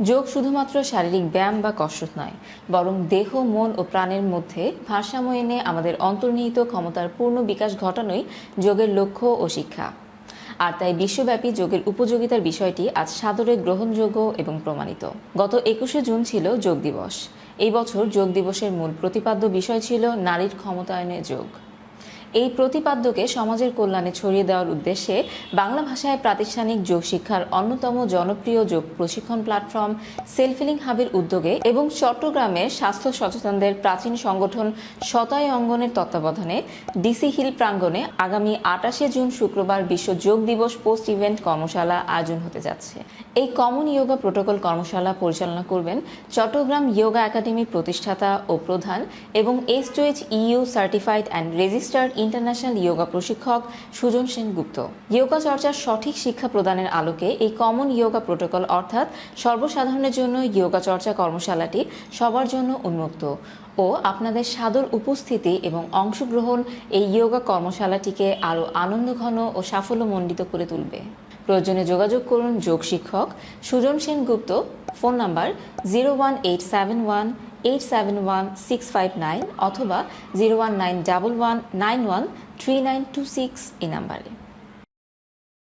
যোগ শুধুমাত্র শারীরিক ব্যায়াম বা কসরত নয়, বরং দেহ, মন ও প্রাণের মধ্যে ভারসাম্য এনে আমাদের অন্তর্নিহিত ক্ষমতার পূর্ণ বিকাশ ঘটানোই যোগের লক্ষ্য ও শিক্ষা। আর তাই বিশ্বব্যাপী যোগের উপযোগিতার বিষয়টি আজ সাদরে গ্রহণযোগ্য এবং প্রমাণিত। গত একুশে জুন ছিল যোগ দিবস। এই বছর যোগ দিবসের মূল প্রতিপাদ্য বিষয় ছিল নারীর ক্ষমতায়নে যোগ। এই প্রতিপাদ্যকে সমাজের কল্যাণে ছড়িয়ে দেওয়ার উদ্দেশ্যে বাংলা ভাষায় প্রাতিষ্ঠানিক যোগ শিক্ষার অন্যতম জনপ্রিয় যোগ প্রশিক্ষণ প্ল্যাটফর্ম সেলফিলিং হাবের উদ্যোগে এবং চট্টগ্রামের স্বাস্থ্য সচেতনদের প্রাচীন সংগঠন শতায় অঙ্গনের তত্ত্বাবধানে ডিসি হিল প্রাঙ্গণে আগামী আটাশে জুন শুক্রবার বিশ্ব যোগ দিবস পোস্ট ইভেন্ট কর্মশালা আয়োজন হতে যাচ্ছে। এই কমন ইয়োগা প্রোটোকল কর্মশালা পরিচালনা করবেন চট্টগ্রাম ইয়োগা একাডেমির প্রতিষ্ঠাতা ও প্রধান এবং S two H U certified and registered international yoga প্রশিক্ষক সুজন সেনগুপ্ত। ইয়োগা চর্চার সঠিক শিক্ষা প্রদানের আলোকে এই কমন ইয়োগা প্রোটোকল অর্থাৎ সর্বসাধারণের জন্য ইয়োগা চর্চা কর্মশালাটি সবার জন্য উন্মুক্ত ও আপনাদের সাদর উপস্থিতি এবং অংশগ্রহণ এই ইয়োগা কর্মশালাটিকে আরও আনন্দঘন ও সাফল্যমণ্ডিত করে তুলবে। প্রয়োজনে যোগাযোগ করুন যোগ শিক্ষক Sujan Sengupta phone number zero one eight seven one, eight seven one, six five nine অথবা zero one nine double one, nine one, three nine two six এই নাম্বারে।